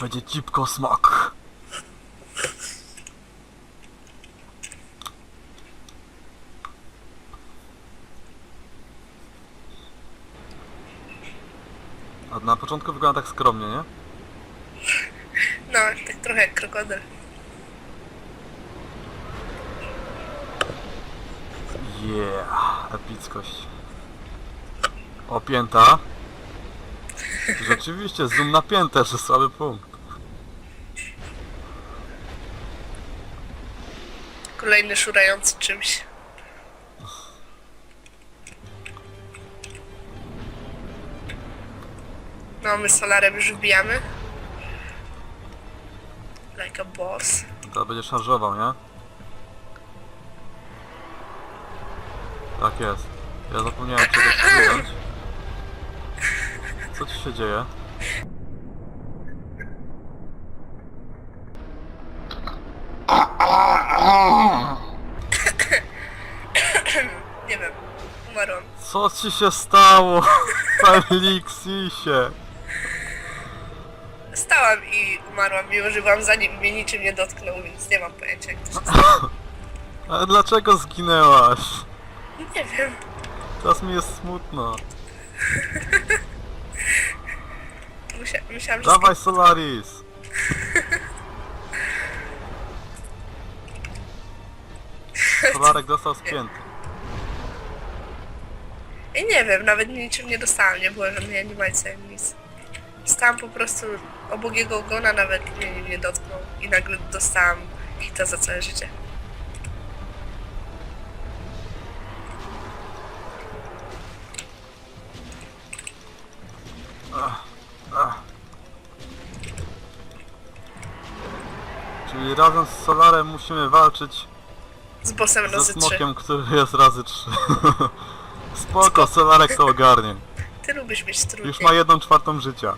Będzie cipko smak. A na początku wygląda tak skromnie, nie? No, tak trochę jak krokodyl. Yeah, epickość. Opięta. Rzeczywiście, zoom napięte, że słaby punkt. Kolejny szurający czymś. No, my solarem już wbijamy. Like a boss. To będzie szarżował, nie? Tak jest. Ja zapomniałem czegoś przyjąć. Co ci się dzieje? Nie wiem, umarłam. Co ci się stało? Felixisie! Stałam i umarłam, mimo że byłam zanim mnie niczym nie dotknął, więc nie mam pojęcia jak to się stało. Ale dlaczego zginęłaś? Nie wiem. Teraz mi jest smutno. Musia, myślałam, że Dawaj Solaris! Solarek dostał spięty. I nie wiem, nawet niczym nie dostałam, nie było żadnej animacji ani nic. Stałam po prostu obok jego ogona, nawet mnie nim nie dotknął i nagle dostałam hita za całe życie. Czyli razem z Solarem musimy walczyć Z bossem ze razy trzy. smokiem, który jest razy 3. Spoko, Solarek to ogarnie. Ty lubisz mieć trudniej. Już ma jedną czwartą życia.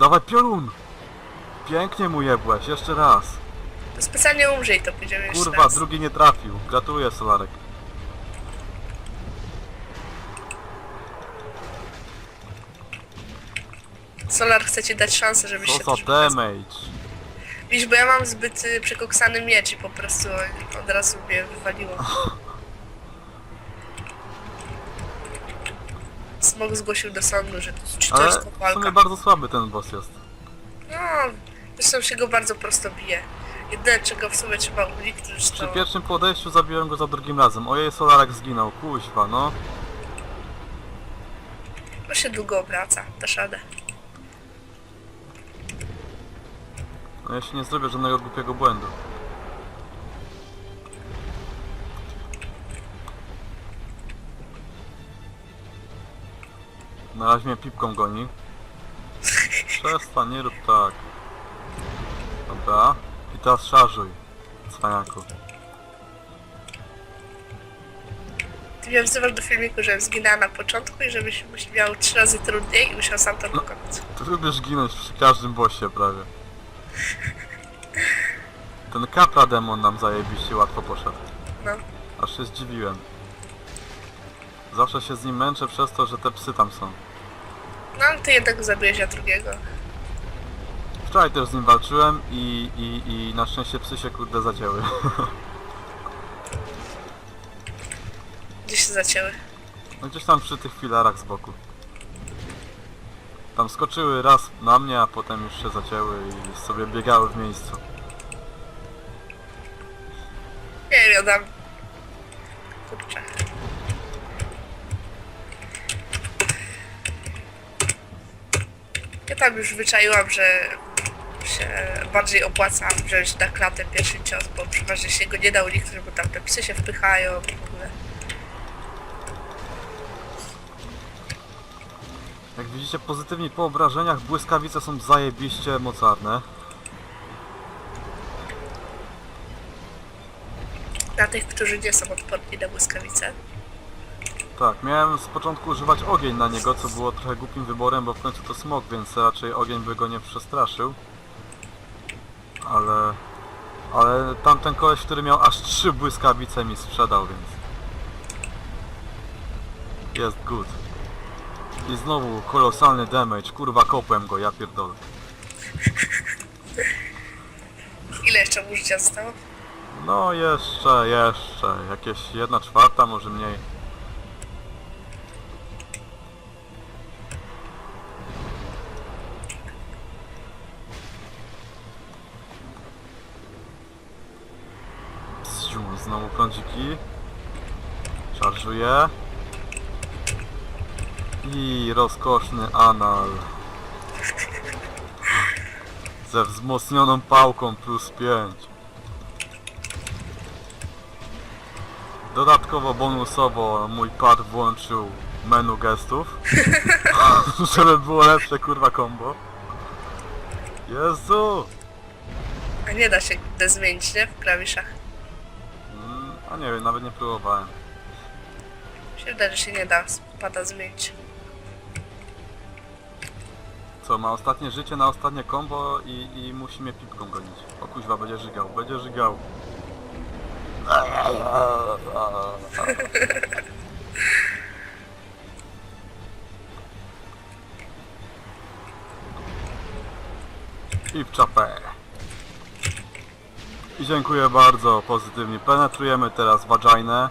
Dawaj piorun! Pięknie mu jebłeś, jeszcze raz. To specjalnie umrzyj, to pójdziemy jeszcze Kurwa, raz. drugi nie trafił. Gratuluję Solarek. Solar chce ci dać szansę, żebyś się Co za damage. Widzisz, bo ja mam zbyt y, przekoksany miecz i po prostu od razu mnie wywaliło. Smok zgłosił do sądu, że to jest Ale w sumie bardzo słaby ten boss jest. No, zresztą się go bardzo prosto bije. Jedyne czego w sumie trzeba uniknąć Przy to... pierwszym podejściu zabiłem go za drugim razem. Ojej, Solarek zginął. Kuźwa, no. To się długo obraca, dasz radę. No jeśli nie zrobię żadnego głupiego błędu. Na razie mnie pipką goni. Przestań, nie rób tak. Dobra. I teraz szarżuj. Cwaniaku. Ty mnie wzywasz do filmiku, żebym zginęła na początku i żebyś miał trzy razy trudniej i musiał sam to pokonać. Ty lubisz ginąć przy każdym bossie prawie. Ten kapra demon nam zajebiście łatwo poszedł. No. Aż się zdziwiłem. Zawsze się z nim męczę przez to, że te psy tam są. No ty jednak zabiłeś ja drugiego. Wczoraj też z nim walczyłem i, i, i na szczęście psy się kurde zacięły. Gdzie się zacięły. No gdzieś tam przy tych filarach z boku. Tam skoczyły raz na mnie, a potem już się zacięły i sobie biegały w miejscu. Nie dam. Kurczę. Ja tam już wyczaiłam, że się bardziej opłaca wziąć na klatę pierwszy cios, bo przeważnie się go nie da uniknąć, bo tam te psy się wpychają w ogóle. Jak widzicie pozytywnie po obrażeniach błyskawice są zajebiście mocarne. Dla tych, którzy nie są odporni na błyskawice. Tak, miałem z początku używać ogień na niego, co było trochę głupim wyborem, bo w końcu to smok, więc raczej ogień by go nie przestraszył. Ale... Ale tamten koleś, który miał aż trzy błyskawice mi sprzedał, więc... Jest good. I znowu kolosalny damage, kurwa kopłem go, ja pierdolę. Ile jeszcze mu życia zostało? No jeszcze, jeszcze. Jakieś jedna czwarta, może mniej. Znowu prądziki. Szarżuję. I rozkoszny anal. Ze wzmocnioną pałką plus 5. Dodatkowo bonusowo mój pad włączył menu gestów. Żeby było lepsze kurwa combo. Jezu! A nie da się zmienić, nie? W klawiszach. A nie wiem, nawet nie próbowałem. Się wydaje, że się nie da pada zmienić. Co, ma ostatnie życie na ostatnie combo i, i musi mnie pipką gonić. O kuźwa, będzie żygał, będzie żygał. I w czapę. I dziękuję bardzo, pozytywnie. Penetrujemy teraz waginę.